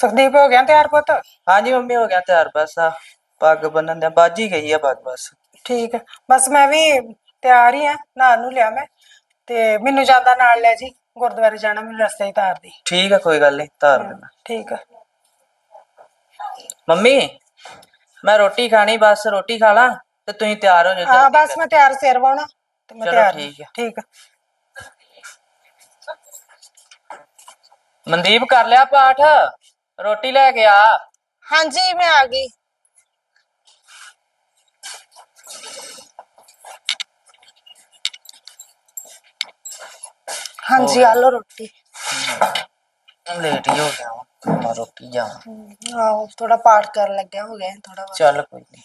ਸੁਖਦੀਪ ਹੋ ਗਿਆ ਤਿਆਰ ਪੁੱਤ? ਹਾਂਜੀ ਮੰਮੀ ਹੋ ਗਿਆ ਤਿਆਰ ਬਸ। ਆ ਪੱਗ ਬੰਨਣ ਦੇ ਬਾਜ ਹੀ ਗਈ ਆ ਪੱਗ ਬਸ। ਠੀਕ ਹੈ। ਬਸ ਮੈਂ ਵੀ ਤਿਆਰ ਹੀ ਆ ਨਹਾ ਨੂੰ ਲਿਆ ਮੈਂ। ਤੇ ਮੈਨੂੰ ਜਾਂਦਾ ਨਾਲ ਲੈ ਜੀ ਗੁਰਦੁਆਰੇ ਜਾਣਾ ਮੈਨੂੰ ਰਸਤੇ ਹੀ ਤਾਰ ਦੀ। ਠੀਕ ਆ ਕੋਈ ਗੱਲ ਨਹੀਂ ਧਾਰ ਦੇਣਾ ਠੀਕ ਆ। ਮੰਮੀ ਮੈਂ ਰੋਟੀ ਖਾਣੀ ਬਸ ਰੋਟੀ ਖਾ ਲਾਂ ਤੇ ਤੁਸੀਂ ਤਿਆਰ ਹੋ ਜਾਓ ਹਾਂ ਜਲਦੀ ਬਸ ਮੈਂ ਤਿਆਰ ਸਿਰ ਵਾਉਣਾ ਤੇ ਮੈਂ ਚਲੋ ਤਿਆਰ ਠੀਕ ਆ। ਠੀਕ ਆ। ਮਨਦੀਪ ਕਰ ਲਿਆ ਪਾਠ? ਰੋਟੀ ਲੈ ਕੇ ਆ ਹਾਂਜੀ ਮੈਂ ਆ ਗਈ ਹਾਂਜੀ ਆ ਲਓ ਰੋਟੀ ਲੇਟ ਹੀ ਹੋ ਗਿਆ ਵਾਂ। ਮੈਂ ਰੋਟੀ ਜਾਵਾਂ ਆਹੋ ਥੋੜਾ ਪਾਠ ਕਰਨ ਲੱਗਿਆ ਹੋ ਗਿਆ ਥੋੜਾ ਚੱਲ ਕੋਈ ਨਹੀਂ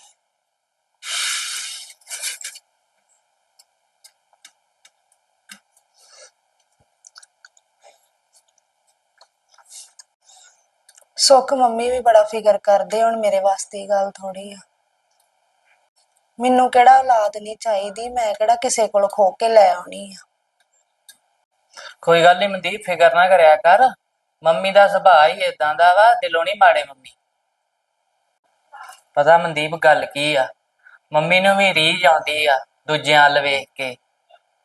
ਸੁੱਖ ਮੰਮੀ ਵੀ ਬੜਾ ਫਿਕਰ ਕਰਦੇ, ਹੁਣ ਮੇਰੇ ਵਾਸਤੇ ਇਹ ਗੱਲ ਥੋੜੀ ਆ। ਮੈਨੂੰ ਕਿਹੜਾ ਔਲਾਦ ਨਹੀਂ ਚਾਹੀਦੀ, ਮੈਂ ਕਿਹੜਾ ਕਿਸੇ ਕੋਲ ਖੋ ਕੇ ਲੈ ਆਉਣੀ ਆ। ਕੋਈ ਗੱਲ ਨਹੀਂ ਮਨਦੀਪ, ਫਿਕਰ ਨਾ ਕਰਿਆ ਕਰ। ਮੰਮੀ ਦਾ ਸੁਭਾਅ ਹੀ ਇਦਾਂ ਦਾ ਵਾ, ਦਿਲੋਂ ਨਹੀਂ ਮਾੜੇ ਮੰਮੀ। ਪਤਾ ਮਨਦੀਪ ਗੱਲ ਕੀ ਆ? ਮੰਮੀ ਨੂੰ ਵੀ ਰੀਝ ਆਉਂਦੀ ਆ, ਦੂਜਿਆਂ ਵੱਲ ਵੇਖ ਕੇ,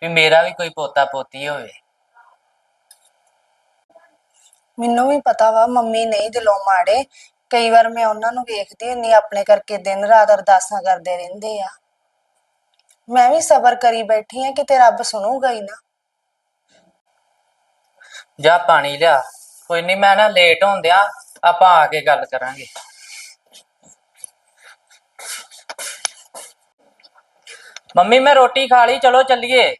ਵੀ ਮੇਰਾ ਵੀ ਕੋਈ ਪੋਤਾ ਪੋਤੀ ਹੋਵੇ। ਮੈਨੂੰ ਵੀ ਪਤਾ ਵਾ, ਮੰਮੀ ਨਹੀਂ ਦਿਲੋਂ ਮਾੜੇ। ਕਈ ਵਾਰ ਮੈਂ ਉਹਨਾਂ ਨੂੰ ਵੇਖਦੀ ਹੁੰਨੀ ਆਪਣੇ ਕਰਕੇ ਦਿਨ ਰਾਤ ਅਰਦਾਸਾਂ ਕਰਦੇ ਰਹਿੰਦੇ ਆ। ਮੈਂ ਵੀ ਸਬਰ ਕਰੀ ਬੈਠੀ ਆ ਕਿਤੇ ਰੱਬ ਸੁਣੂਗਾ ਹੀ ਨਾ। ਜਾ ਪਾਣੀ ਲਿਆ। ਕੋਈ ਨਹੀਂ ਮੈਂ ਨਾ ਲੇਟ ਹੁੰਦਿਆਂ ਆਪਾਂ ਆ ਕੇ ਗੱਲ ਕਰਾਂਗੇ। ਮੰਮੀ, ਮੈਂ ਰੋਟੀ ਖਾ ਲਈ, ਚਲੋ ਚੱਲੀਏ।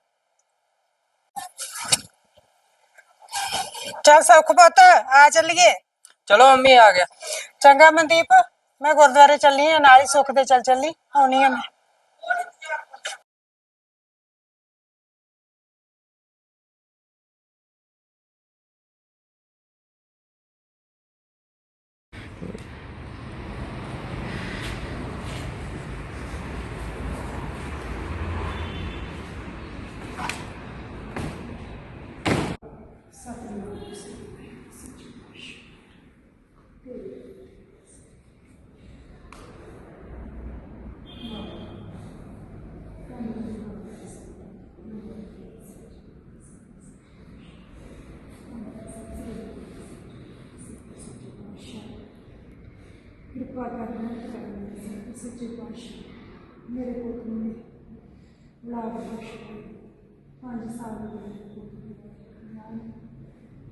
ਚੱਲ ਸੁੱਖ ਪੁੱਤ, ਆ ਚੱਲੀਏ। ਚਲੋ ਮੰਮੀ ਆ ਗਿਆ। ਚੰਗਾ ਮਨਦੀਪ, ਮੈਂ ਗੁਰਦੁਆਰੇ ਚੱਲੀ ਆ, ਨਾਲ ਹੀ ਸੁੱਖ ਦੇ ਚੱਲ ਚੱਲੀ, ਆਉਣੀ ਆ ਮੈਂ। ਕਿਰਪਾ ਕਰਨਾ ਕਰਨਾ ਸੱਚੇ ਪਾਤਸ਼ਾਹ ਮੇਰੇ ਪੁੱਤ ਨੂੰ ਲਾਭ ਬਖਸ਼ ਪੰਜ ਸਾਲ ਦੇ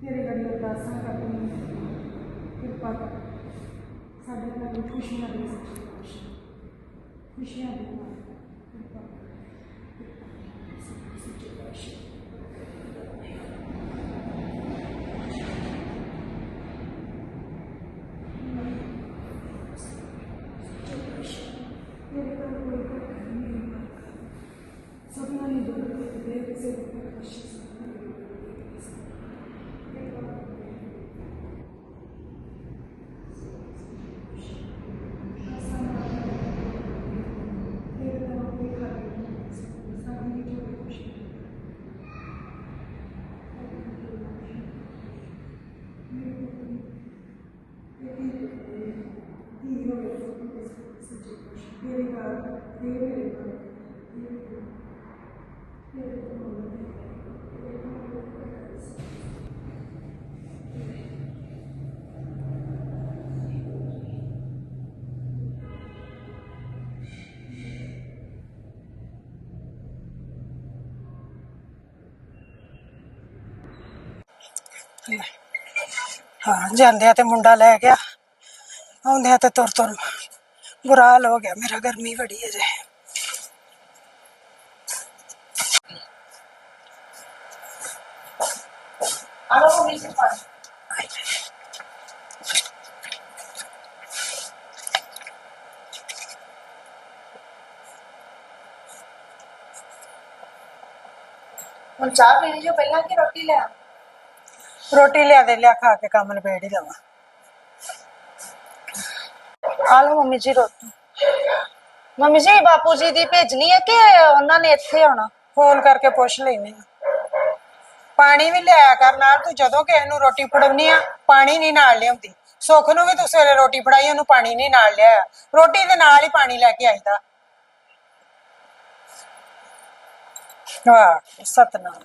ਤੇਰੇ ਗੜੀ ਅਰਦਾਸਾਂ ਕਰਦੀ ਕਿਰਪਾ ਕਰ। ਸਾਡੇ ਘਰ ਵਿੱਚ ਖੁਸ਼ੀਆਂ ਦੇ ਖੁਸ਼ੀਆਂ। ਦੇ ਮਾਲਕ ਕਿਰਪਾ ਕਰ ਕਿਰਪਾ ਕਰ ਸੱਚੇ ਪਾਤਸ਼ਾਹ ਮੇਰੇ ਕੋਲ ਕੋਈ ਭੁੱਖ ਨਹੀਂ ਹੈ ਮਾਲਕ ਸਭਨਾਂ ਨੇ ਦੁੱਧ ਦੇ ਕਿਸੇ ਦੇ ਕਸ਼ੀ ਹਾਂ ਜਾਂਦਿਆਂ ਤੇ ਮੁੰਡਾ ਲੈ ਗਿਆ ਆਉਂਦਿਆਂ ਤੇ ਤੁਰ ਤੁਰ ਬੁਰਾ ਹਾਲ ਹੋ ਗਿਆ ਮੇਰਾ ਗਰਮੀ ਬੜੀ ਹੈ ਜੇ ਹੁਣ ਚਾਹ ਪੀਣੀ ਜੋ ਪਹਿਲਾਂ ਕਿ ਰੋਟੀ ਲਿਆ ਰੋਟੀ ਲਿਆ ਦੇ ਲਿਆ ਖਾ ਕੇ ਕੰਮ ਨਿਬੇੜ ਹੀ ਲਵਾਂ। ਆ ਲਓ ਮੰਮੀ ਜੀ ਰੋਟੀ। ਮੰਮੀ ਜੀ ਬਾਪੂ ਜੀ ਦੀ ਭੇਜਣੀ ਹੈ ਕਿ ਉਹਨਾਂ ਨੇ ਇੱਥੇ ਆਉਣਾ? ਫੋਨ ਕਰਕੇ ਪੁੱਛ ਆ। ਪਾਣੀ ਵੀ ਲਿਆਇਆ ਕਰ ਨਾਲ ਤੂੰ ਜਦੋਂ ਕਿਸੇ ਨੂੰ ਰੋਟੀ ਫੜਾਉਣੀ ਆ ਪਾਣੀ ਨਹੀਂ ਨਾਲ ਲਿਆਉਂਦੀ। ਸੁੱਖ ਨੂੰ ਵੀ ਤੂੰ ਸਵੇਰੇ ਰੋਟੀ ਫੜਾਈ ਉਹਨੂੰ ਪਾਣੀ ਨਹੀਂ ਨਾਲ ਲਿਆ ਰੋਟੀ ਦੇ ਨਾਲ ਹੀ ਪਾਣੀ ਲੈ ਕੇ ਆਈਦਾ। ਹਾਂ ਸਤਨਾਮ।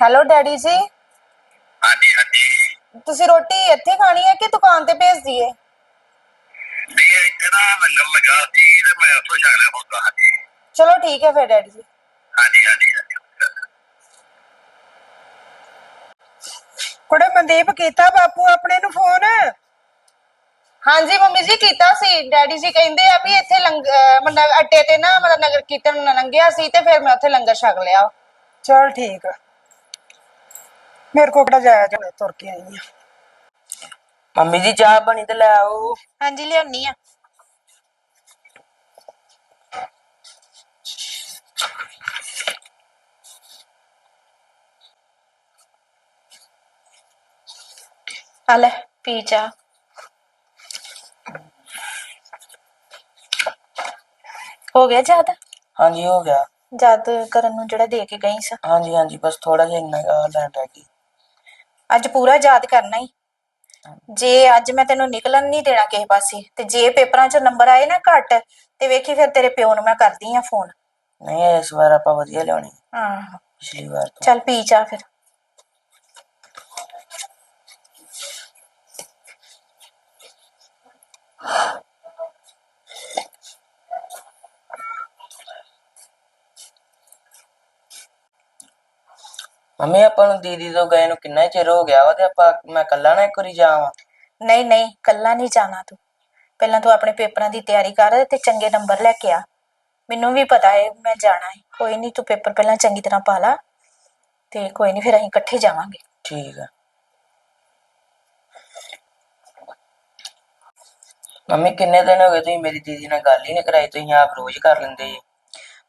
ਹੈਲੋ ਡੈਡੀ ਜੀ। ਹਾਂਜੀ ਹਾਂਜੀ। ਤੁਸੀਂ ਰੋਟੀ ਇੱਥੇ ਖਾਣੀ ਹੈ ਕਿ ਦੁਕਾਨ ਤੇ ਭੇਜ ਦਈਏ ਨਹੀਂ ਇੱਥੇ ਨਾ ਲੰਗਰ ਲੱਗਾ ਸੀ ਤੇ ਮੈਂ ਉੱਥੋਂ ਛਕ ਲਿਆ ਹੁੰਦਾ ਹਾਂਜੀ। ਚਲੋ ਠੀਕ ਹੈ ਫਿਰ ਡੈਡੀ ਜੀ। ਹਾਂਜੀ ਹਾਂਜੀ ਹਾਂਜੀ। ਕੁੜੇ ਮਨਦੀਪ ਕੀਤਾ ਬਾਪੂ ਆਪਣੇ ਨੂੰ ਫੋਨ? ਹਾਂਜੀ ਮੰਮੀ ਜੀ ਕੀਤਾ ਸੀ। ਡੈਡੀ ਜੀ ਕਹਿੰਦੇ ਆ ਵੀ ਇੱਥੇ ਲੰਗ ਅਹ ਮਤਲਬ ਅੱਡੇ ਤੇ ਨਾ ਮਤਲਬ ਨਗਰ ਕੀਰਤਨ ਲੰਘਿਆ ਸੀ ਤੇ ਫਿਰ ਮੈਂ ਉੱਥੇ ਲੰਗਰ ਛਕ ਲਿਆ। ਚਲ ਠੀਕ ਆ। ਮੇਰੇ ਕੋਲ ਕਿਹੜਾ ਜਾਇਆ ਜਾਣਾ ਤੁਰ ਕੇ ਆਈ ਆ। ਮੰਮੀ ਜੀ ਚਾਹ ਬਣੀ ਤੇ ਲੈ ਆਓ। ਹਾਂਜੀ ਲਿਆਉਣੀ ਆ। ਆ ਲੈ ਪੀ ਚਾਹ। ਹੋ ਗਿਆ ਯਾਦ? ਹਾਂਜੀ ਹੋ ਗਿਆ। ਯਾਦ ਕਰਨ ਨੂੰ ਜਿਹੜਾ ਦੇ ਕੇ ਗਈ ਸੀ। ਹਾਂਜੀ ਹਾਂਜੀ ਬਸ ਥੋੜਾ ਜਿਹਾ ਇੰਨਾ ਗਾ ਲੈਣ ਰਹਿ ਗਈ ਅੱਜ ਪੂਰਾ ਯਾਦ ਕਰਨਾ ਹੀ ਜੇ ਅੱਜ ਮੈਂ ਤੈਨੂੰ ਨਿਕਲਣ ਨਹੀਂ ਦੇਣਾ ਕਿਸੇ ਪਾਸੇ ਤੇ ਜੇ ਪੇਪਰਾਂ 'ਚ ਨੰਬਰ ਆਏ ਨਾ ਘੱਟ ਤੇ ਵੇਖੀ ਫਿਰ ਤੇਰੇ ਪਿਓ ਨੂੰ ਮੈਂ ਕਰਦੀ ਆ ਫੋਨ। ਨਹੀਂ ਇਸ ਵਾਰ ਆਪਾਂ ਵਧੀਆ ਲਿਆਉਣੀ। ਹਾਂ। ਪਿਛਲੀ ਵਾਰ ਤੋਂ। ਚੱਲ ਪੀ ਚਾ ਫਿਰ। ਮੰਮੀ ਆਪਾਂ ਨੂੰ ਦੀਦੀ ਤੋਂ ਗਏ ਨੂੰ ਕਿੰਨਾ ਹੀ ਚਿਰ ਹੋ ਗਿਆ ਵਾ ਤੇ ਆਪਾਂ ਮੈਂ ਕੱਲਾ ਨਾ ਇੱਕ ਵਾਰੀ ਜਾਵਾਂ? ਨਹੀਂ ਨਹੀਂ ਕੱਲਾ ਨਹੀਂ ਜਾਣਾ ਤੂੰ। ਪਹਿਲਾਂ ਤੂੰ ਆਪਣੇ ਪੇਪਰਾਂ ਦੀ ਤਿਆਰੀ ਕਰ ਤੇ ਚੰਗੇ ਨੰਬਰ ਲੈ ਕੇ ਆ। ਮੈਨੂੰ ਵੀ ਪਤਾ ਹੈ ਮੈਂ ਜਾਣਾ ਹੈ ਕੋਈ ਨਹੀਂ ਤੂੰ ਪੇਪਰ ਪਹਿਲਾਂ ਚੰਗੀ ਤਰ੍ਹਾਂ ਪਾ ਲਾ ਤੇ ਕੋਈ ਨਹੀਂ ਫਿਰ ਅਸੀਂ ਇਕੱਠੇ ਜਾਵਾਂਗੇ। ਠੀਕ ਆ। ਮੰਮੀ ਕਿੰਨੇ ਦਿਨ ਹੋ ਗਏ ਤੁਸੀਂ ਮੇਰੀ ਦੀਦੀ ਨਾਲ ਗੱਲ ਹੀ ਨਹੀਂ ਕਰਾਈ ਤੁਸੀਂ ਆਪ ਰੋਜ਼ ਕਰ ਲੈਂਦੇ ਜੀ।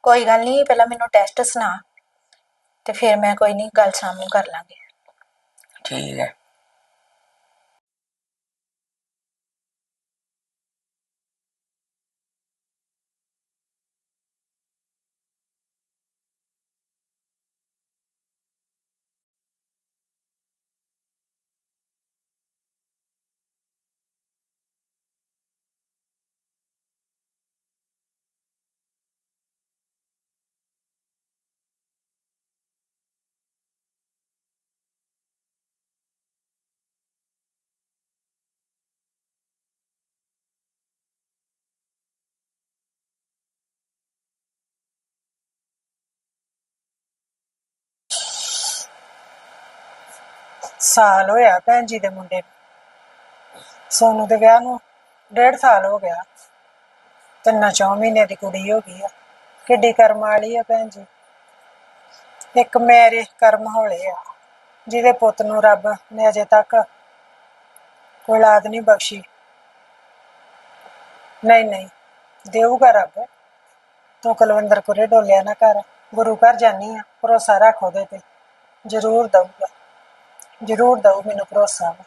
ਕੋਈ ਗੱਲ ਨਹੀਂ ਪਹਿਲਾਂ ਮੈਨੂੰ ਟੈਸਟ ਸੁਣਾ ਤੇ ਫਿਰ ਮੈਂ ਕੋਈ ਨਹੀਂ ਗੱਲ ਸ਼ਾਮ ਨੂੰ ਕਰ ਲਾਂਗੇ। ਠੀਕ ਹੈ। ਸਾਲ ਹੋਇਆ ਭੈਣ ਜੀ ਦੇ ਮੁੰਡੇ ਨੂੰ। ਸੋਨੂੰ ਦੇ ਵਿਆਹ ਨੂੰ ਡੇਢ ਸਾਲ ਹੋ ਗਿਆ। ਤਿੰਨਾਂ ਚੌਂ ਮਹੀਨੇ ਦੀ ਕੁੜੀ ਹੋ ਗਈ ਆ। ਕਿੱਡੀ ਕਰਮ ਵਾਲੀ ਆ ਭੈਣ ਜੀ। ਇੱਕ ਮੇਰੇ ਕਰਮ ਹੋਲੇ ਆ, ਜਿਹਦੇ ਪੁੱਤ ਨੂੰ ਰੱਬ ਨੇ ਅਜੇ ਤੱਕ ਕੋਈ ਲਾਦ ਨਹੀਂ ਬਖਸ਼ੀ। ਨਹੀਂ ਨਹੀਂ, ਦੇਊਗਾ ਰੱਬ। ਤੂੰ ਕੁਲਵਿੰਦਰ ਕੁਰੇ ਡੋਲਿਆ ਨਾ ਕਰ। ਗੁਰੂ ਘਰ ਜਾਨੀ ਆ, ਭਰੋਸਾ ਰੱਖ ਉਹਦੇ ਤੇ। ਜ਼ਰੂਰ ਦਊਗਾ। ਜ਼ਰੂਰ ਦਊ ਮੈਨੂੰ ਭਰੋਸਾ ਵਾ।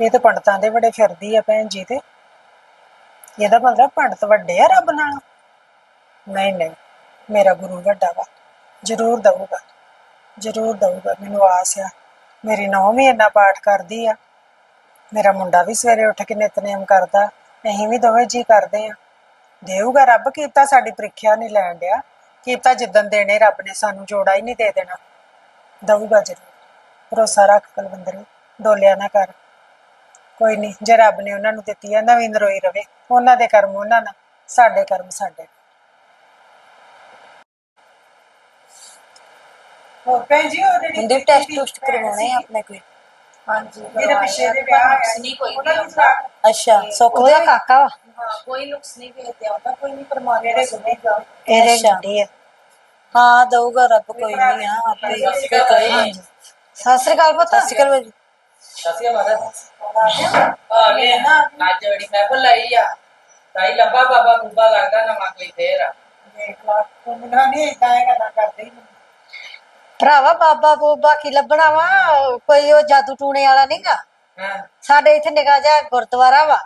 ਇਹ ਤਾਂ ਪੰਡਤਾਂ ਦੇ ਬੜੇ ਫਿਰਦੀ ਆ ਭੈਣ ਜੀ ਤੇ। ਇਹਦਾ ਮਤਲਬ ਪੰਡਤ ਵੱਡੇ ਆ ਰੱਬ ਨਾਲ। ਨਹੀਂ ਨਹੀਂ, ਮੇਰਾ ਗੁਰੂ ਵੱਡਾ ਵਾ। ਜ਼ਰੂਰ ਦਊਗਾ ਜ਼ਰੂਰ ਦਊਗਾ, ਮੈਨੂੰ ਆਸ ਆ। ਮੇਰੀ ਨੌਂ ਵੀ ਇੰਨਾ ਪਾਠ ਕਰਦੀ ਆ। ਮੇਰਾ ਮੁੰਡਾ ਵੀ ਸਵੇਰੇ ਉੱਠ ਕੇ ਨਿਤਨੇਮ ਕਰਦਾ। ਅਸੀਂ ਵੀ ਦੋਵੇਂ ਜੀ ਕਰਦੇ ਆ। ਦੇਊਗਾ ਰੱਬ ਕੀਤਾ ਸਾਡੀ ਪ੍ਰੀਖਿਆ ਨਹੀਂ ਲੈਣ ਡਿਆ। ਕੀਤਾ ਜਿੱਦਣ ਦੇਣੇ ਰੱਬ ਨੇ ਸਾਨੂੰ ਜੋੜਾ ਹੀ ਨਹੀਂ ਦੇ ਦੇਣਾ। ਦਊਗਾ ਜ਼ਰੂਰ। ਭਰੋਸਾ ਰੱਖ ਕੁਲਵਿੰਦਰ ਡੋਲਿਆ ਨਾ ਕਰ। ਕੋਈ ਨਹੀਂ ਜੇ ਰੱਬ ਨੇ ਉਹਨਾਂ ਨੂੰ ਦਿੱਤੀ ਆ ਨਵੀਂ ਨਰੋਈ ਰਵੇ। ਉਹਨਾਂ ਦੇ ਕਰਮ ਉਹਨਾਂ ਨਾਲ ਸਾਡੇ ਕਰਮ ਸਾਡੇ ਹੋਰ ਭੈਣ ਜੀ ਉਹ ਜਿਹੜੀ ਹੁੰਦੇ ਟੈਸਟ ਟੁਸਟ ਕਰਵਾਉਣੇ ਆ ਆਪਣੇ ਕੋਈ। ਹਾਂਜੀ ਮੇਰੇ ਪਿੱਛੇ ਦੇ ਵਿਆਹ ਨਹੀਂ ਕੋਈ ਉਹਨਾਂ ਨੂੰ ਅੱਛਾ ਸੁੱਖ ਉਹਦਾ ਦੇ ਕਾਕਾ ਵਾ? ਹਾਂ ਕੋਈ ਨੁਕਸ ਨਹੀਂ ਵੇਖਦੇ ਆਉਂਦਾ ਕੋਈ ਨਹੀਂ ਪਰਮਾਤਮਾ ਮੇਰੇ ਦਾ ਇਹਦੇ ਗੁੱਡੀ ਆ। ਹਾਂ ਦਊਗਾ ਰੱਬ ਕੋਈ ਨਹੀਂ ਆ ਆਪੇ ਭਾਈ। ਹਾਂਜੀ। ਸਤਿ ਸ੍ਰੀ ਅਕਾਲ ਪੁੱਤ। ਸਤਿ ਸ੍ਰੀ ਅਕਾਲ ਸਸੀਆ ਮਾਤਾ ਆ ਗਏ। ਨਾ ਅੱਜ ਬੜੀ ਮਹਿਫਲ ਲਈ ਆ ਤਾਈ ਲੱਭਾ ਬਾਬਾ ਬੂਬਾ ਲੱਗਦਾ ਨਵਾਂ ਕੋਈ ਫੇਰ। ਆ ਦੇਖ ਲਾ ਤੂੰ ਮੈਨੂੰ ਨਹੀਂ ਇਦਾਂ ਇਹ ਗੱਲਾਂ ਕਰਦੇ। ਹੀ ਨਹੀਂ ਭਰਾਵਾ ਬਾਬਾ ਬੋਬਾ ਕੀ ਲੱਭਣਾ ਵਾ? ਕੋਈ ਉਹ ਜਾਦੂ ਟੂਣੇ ਵਾਲਾ ਨਹੀਂਗਾ ਹਾਂ। ਸਾਡੇ ਇੱਥੇ ਨਿਕਾ ਜਾ ਗੁਰਦੁਆਰਾ ਵਾ।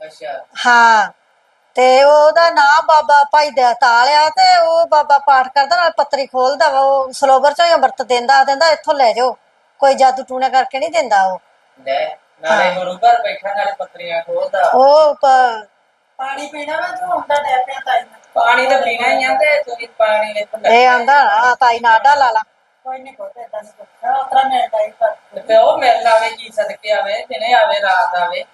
ਅੱਛਾ। ਹਾਂ। ਤੇ ਉਹਦਾ ਨਾਮ ਬਾਬਾ ਭਾਈ ਦਇਤਾਲ ਆ ਤੇ ਉਹ ਬਾਬਾ ਪਾਠ ਕਰਦਾ ਨਾਲ ਪੱਤਰੀ ਖੋਲਦਾ ਵਾ ਉਹ ਸਲੋਵਰ ਚੋਂ ਹੀ ਅੰਮ੍ਰਿਤ ਦਿੰਦਾ ਦਿੰਦਾ ਇੱਥੋਂ ਲੈ ਜਾਓ। ਕੋਈ ਜਾਦੂ ਟੂਣਾ ਕਰਕੇ ਨਹੀਂ ਦਿੰਦਾ ਉਹ। ਲੈ ਨਾਲੇ ਗੁਰੂ ਘਰ ਬੈਠਾ ਨਾਲੇ ਪੱਤਰੀਆਂ ਖੋਲਦਾ। ਉਹ ਪ- ਪਾਣੀ ਪੀਣਾ ਵਾ ਤੂੰ ਹੁੰਦਾ ਡੈ ਪਿਆ ਤਾਈ ਨਾਲ ਪਾਣੀ ਤਾਂ ਪੀਣਾ ਹੀ ਆ ਤੇ ਤੁਸੀਂ ਪਾਣੀ ਵਿੱਚ ਇਹ ਆਂਦਾ ਨਾ ਤਾਈ ਨਾ ਆਡਾ ਲਾ ਲਾ। ਕੋਈ ਨਹੀਂ ਕੋਈ ਏਦਾਂ ਨਹੀਂ ਕੋਈ ਉਤਰਾ ਮਿਲਦਾ ਹੀ। ਪਰ ਤੇ ਉਹ ਮਿਲ ਆਵੇ ਕੀ ਸਦਕੇ ਆਵੇ ਦਿਨੇ ਆਵੇ ਰਾਤ ਆਵੇ।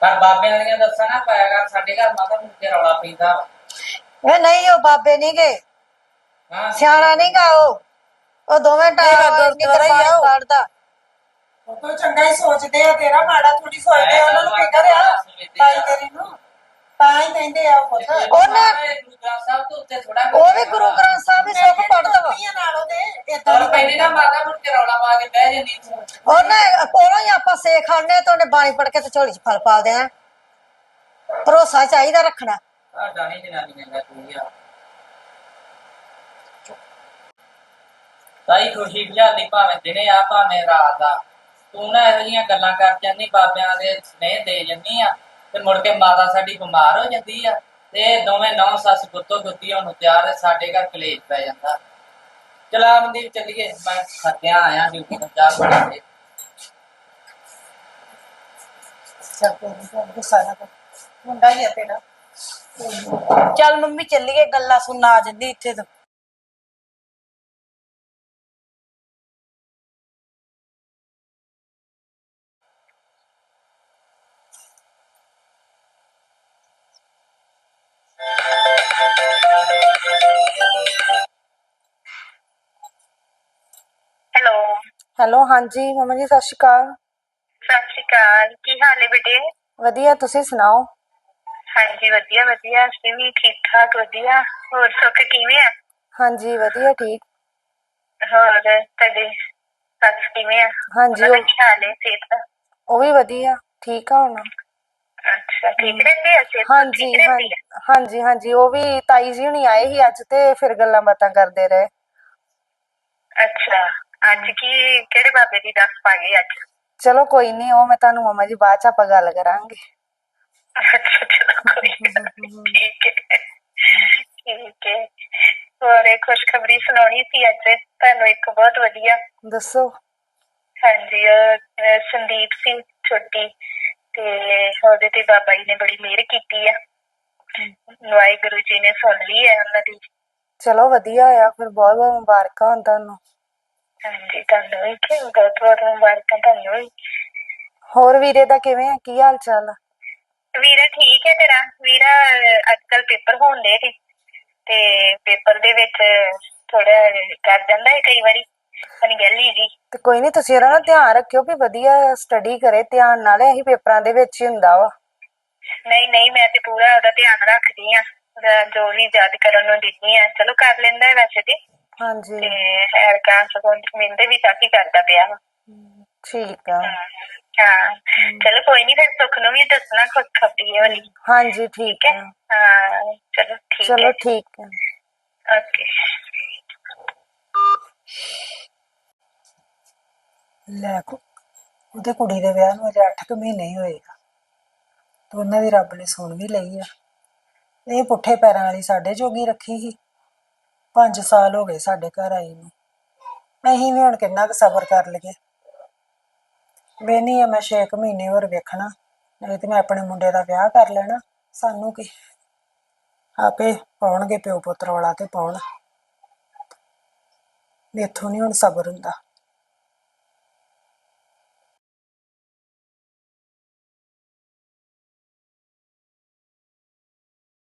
ਪਰ ਬਾਬਿਆਂ ਦੀਆਂ ਦੱਸਾਂ ਨਾ ਪਾਇਆ ਕਰ ਸਾਡੇ ਘਰ ਮਾਤਾ ਮੁੰਡੇ ਰੌਲਾ ਪੈਂਦਾ ਵਾ। ਇਹ ਨਹੀਂ ਉਹ ਬਾਬੇ ਨਹੀਂ ਗਏ। ਹਾਂ। ਸਿਆਣਾ ਨਹੀਂ ਗਾ ਉਹ। ਉਹ ਦੋਵੇਂ ਟਾਈਮ ਗੁਰਦੁਆਰਾ ਹੀ ਆ ਉਹ। ਪੜਦਾ ਉਹ ਤਾਂ ਚੰਗਾ ਹੀ ਸੋਚਦੇ ਆ ਤੇਰਾ ਮਾੜਾ ਥੋੜੀ ਸੋਚਦੇ ਆ ਉਹਨਾਂ ਨੂੰ ਫਿਕਰ ਆ। ਤਾਈ ਤੇਰੀ ਨੂੰ। ਤਾਂ ਹੀ ਕਹਿੰਦੇ ਆ ਉਹ ਪੁੱਤ। ਉਹਨੇ- ਗੁਰੂ ਗ੍ਰੰਥ ਸਾਹਿਬ ਤੋਂ ਉੱਤੇ ਥੋੜਾ ਉਹ ਵੀ ਗੁਰੂ ਗ੍ਰੰਥ ਸਾਹਿਬ ਵੀ ਸੁੱਖ ਪੜਦਾ ਵਾ। ਕੁੜੀਆਂ ਨਾਲ ਉਹਦੇ ਏਦਾਂ ਔਰ ਪਹਿਲੇ ਨਾ ਮਾਤਾ ਮੁੜ ਕੇ ਰੌਲਾ ਪਾ ਕੇ ਬਹਿ ਜਾਂਦੀ ਸੀ ਉਹਨੇ ਕੋਲੋਂ ਹੀ ਆਪਾਂ ਸੇਖ ਆਣੇ ਤੇ ਉਹਨੇ ਬਾਣੀ ਪੜ ਕੇ ਤੇ ਝੋਲੀ 'ਚ ਫਲ ਪਾ ਦੇਣਾ ਭਰੋਸਾ ਚਾਹੀਦਾ ਰੱਖਣਾ। ਆ ਜਾਣੀ ਜਨਾਨੀਆਂ ਦਾ ਕੋਈ ਆ। ਤਾਈ ਖੁਸ਼ੀ ਭਜਾਲੀ ਭਾਵੇਂ ਦਿਨੇ ਆ ਭਾਵੇਂ ਰਾਤ ਆ ਤੂੰ ਨਾ ਇਹੋ ਜਿਹੀਆਂ ਗੱਲਾਂ ਕਰ ਜਾਂਦੀ ਬਾਬਿਆਂ ਦੇ ਸਨੇਹ ਦੇ ਜੰਨੀ ਆ। ਤੇ ਮੁੜ ਕੇ ਮਾਤਾ ਸਾਡੀ ਬਿਮਾਰ ਹੋ ਜਾਂਦੀ ਆ ਤੇ ਦੋਵੇਂ ਨੌ ਸੱਸ ਗੁੱਤੋ ਗੁੱਤੀ ਹੋਣ ਨੂੰ ਤਿਆਰ ਤੇ ਸਾਡੇ ਘਰ ਕਲੇਸ਼ ਪੈ ਜਾਂਦਾ। ਚਲਾ ਮਨਦੀਪ ਚੱਲੀਏ ਮੈਂ ਥੱਕਿਆ ਆਇਆ ਡਿਊਟੀ ਤੋਂ ਚਾਹ ਬਣਾ ਕੇ। ਚੱਲ ਕੋਈ ਨੀ, ਗੁੱਸਾ ਨਾ ਕਰ। ਮੁੰਡਾ ਹੀ ਆ ਤੇਰਾ। ਚੱਲ ਮੰਮੀ ਚੱਲੀਏ ਗੱਲਾਂ ਸੁਣਨ ਆ ਜਾਂਦੀ ਇੱਥੇ ਤੋਂ। ਹੈਲੋ ਹਾਂਜੀ ਮਮਾ ਜੀ ਸਤਿ ਸ਼੍ਰੀ ਅਕਾਲ। ਸਤਿ ਸ਼੍ਰੀ ਅਕਾਲ ਕੀ ਹਾਲ ਹੈ ਬੇਟੇ? ਵਧੀਆ ਤੁਸੀਂ ਸੁਣਾਓ? ਹਾਂਜੀ ਵਧੀਆ ਵਧੀਆ ਅਸੀਂ ਵੀ ਠੀਕ ਠਾਕ ਵਧੀਆ। ਹੋਰ ਸੁੱਖ ਕਿਵੇਂ ਆ? ਹਾਂਜੀ ਵਧੀਆ ਠੀਕ। ਹੋਰ ਤੁਹਾਡੇ ਸੱਸ ਕਿਵੇਂ ਆ? ਹਾਂਜੀ, ਉਹਨਾਂ ਦਾ ਉਹ- ਕੀ ਹਾਲ ਹੈ ਸਿਹਤ ਦਾ? ਉਹ ਵੀ ਵਧੀਆ ਠੀਕ ਆ ਹੁਣ। ਅੱਛਾ ਠੀਕ ਰਹਿੰਦੀ ਆ ਸਿਹਤ ਹਾਂਜੀ ਠੀਕ ਰਹਿੰਦੀ ਆ? ਹਾਂ- ਹਾਂਜੀ ਹਾਂਜੀ ਉਹ ਵੀ ਤਾਈ ਜੀ ਹੁਣੀ ਆਏ ਸੀ ਅੱਜ ਤੇ ਫਿਰ ਗੱਲਾਂ ਬਾਤਾਂ ਕਰਦੇ ਰਹੇ। ਅੱਛਾ। ਅੱਜ ਕੀ ਕਿਹੜੇ ਬਾਬੇ ਦੀ ਦੱਸ ਪਾ ਗਏ ਅੱਜ? ਚਲੋ ਕੋਈ ਨਹੀਂ ਉਹ ਮੈਂ ਤੁਹਾਨੂੰ ਮਮਾ ਜੀ ਬਾਅਦ ਚ ਆਪਾਂ ਗੱਲ ਕਰਾਂਗੇ। ਅੱਛਾ ਚਲੋ ਕੋਈ ਗੱਲ ਨੀ, ਠੀਕ ਹੈ। ਠੀਕ ਹੈ। ਹੋਰ ਇੱਕ ਖੁਸ਼ਖਬਰੀ ਸੁਣਾਉਣੀ ਸੀ ਅੱਜ ਤੁਹਾਨੂੰ ਇੱਕ ਬਹੁਤ ਵਧੀਆ। ਦੱਸੋ। ਹਾਂਜੀ ਉਹ ਅਹ ਸੰਦੀਪ ਸਿੰਘ ਛੋਟੀ ਤੇ ਉਹਦੇ ਤੇ ਬਾਬਾ ਜੀ ਨੇ ਬੜੀ ਮਿਹਰ ਕੀਤੀ ਆ। ਵਾਹਿਗੁਰੂ ਜੀ ਨੇ ਸੁਣ ਲਈ ਹੈ ਉਹਨਾਂ ਦੀ। ਚਲੋ ਵਧੀਆ ਆ ਫਿਰ ਬਹੁਤ ਬਹੁਤ ਮੁਬਾਰਕਾਂ ਹੋਣ ਤੁਹਾਨੂੰ। ਹਾਂਜੀ ਤੁਹਾਨੂੰ ਵੀ ਕਿ ਬਹੁਤ ਬਹੁਤ ਮੁਬਾਰਕਾਂ ਤੁਹਾਨੂੰ ਵੀ ਹੋਰ ਵੀਰੇ ਦਾ ਕਿਵੇਂ ਆ? ਕੀ ਹਾਲ ਚਾਲ ਆ? ਵੀਰਾ ਠੀਕ ਹੈ ਤੇਰਾ? ਵੀਰਾ ਅੱਜ ਕੱਲ ਪੇਪਰ ਹੋਣ ਦੇ ਨੇ। ਤੇ ਪੇਪਰ ਦੇ ਵਿੱਚ ਥੋੜਾ ਕਰ ਜਾਂਦਾ ਹੈ ਕਈ ਵਾਰੀ। ਅਣਗਹਿਲੀ ਜੀ। ਤੇ ਕੋਈ ਨਹੀਂ ਤੁਸੀਂ ਇਹਦਾ ਨਾ ਧਿਆਨ ਰੱਖਿਓ ਵੀ ਵਧੀਆ ਸਟੱਡੀ ਕਰੇ। ਧਿਆਨ ਨਾਲ ਇਹੀ ਪੇਪਰਾਂ ਦੇ ਵਿੱਚ ਹੀ ਹੁੰਦਾ ਵਾ। ਨਹੀਂ ਨਹੀਂ ਮੈਂ ਤੇ ਪੂਰਾ ਉਹਦਾ ਧਿਆਨ ਰੱਖਦੀ ਆ ਜੋ ਵੀ ਯਾਦ ਕਰਨ ਨੂੰ ਦਿੰਦੀ ਆ ਚਲੋ ਕਰ ਲੈਂਦਾ ਹੈ ਵੈਸੇ ਤੇ। ਹਾਂਜੀ। ਤੇ ਐਰਕਾਂ ਸਗੋਂ ਮਿਲਦੇ ਵੀ ਕਾਫੀ ਕਰਦਾ ਪਿਆ ਵਾ। ਠੀਕ ਆ। ਹਾਂ ਚਲੋ ਕੋਈ ਨਹੀਂ ਫਿਰ ਸੁੱਖ ਨੂੰ ਵੀ ਦੱਸਣਾ ਖੁਸ਼ ਖਬਰੀ ਹੈ ਵਾਲੀ। ਹਾਂਜੀ ਠੀਕ ਠੀਕ ਹੈ? ਆ। ਹਾਂ ਚਲੋ ਠੀਕ ਚਲੋ ਹੈ। ਠੀਕ ਆ। ਓਕੇ। ਲੈ ਕੋ ਉਹਦੇ ਕੁੜੀ ਦੇ ਵਿਆਹ ਨੂੰ ਅਜੇ 8 ਮਹੀਨੇ ਹੀ ਹੋਏਗਾ ਤੇ ਉਹਨਾਂ ਦੀ ਰੱਬ ਨੇ ਸੁਣ ਵੀ ਲਈ ਆ। ਇਹ ਪੁੱਠੇ ਪੈਰਾਂ ਵਾਲੀ ਸਾਡੇ ਜੋਗੀ ਰੱਖੀ ਸੀ। 5 ਸਾਲ ਹੋ ਗਏ ਸਾਡੇ ਘਰ ਆਈ ਨੂੰ। ਅਸੀਂ ਵੀ ਹੁਣ ਕਿੰਨਾ ਕੁ ਸਬਰ ਕਰ ਲਈਏ। ਬੇਨੀ ਆ ਮੈਂ 6 ਮਹੀਨੇ ਹੋਰ ਵੇਖਣਾ, ਨਹੀਂ ਤੇ ਮੈਂ ਆਪਣੇ ਮੁੰਡੇ ਦਾ ਵਿਆਹ ਕਰ ਲੈਣਾ, ਸਾਨੂੰ ਕੀ। ਆਪੇ ਪਾਉਣਗੇ ਪਿਓ ਪੁੱਤਰ ਵਾਲਾ ਤੇ ਪਾਉਣ। ਮੇਥੋਂ ਨਹੀਂ ਹੁਣ ਸਬਰ ਹੁੰਦਾ।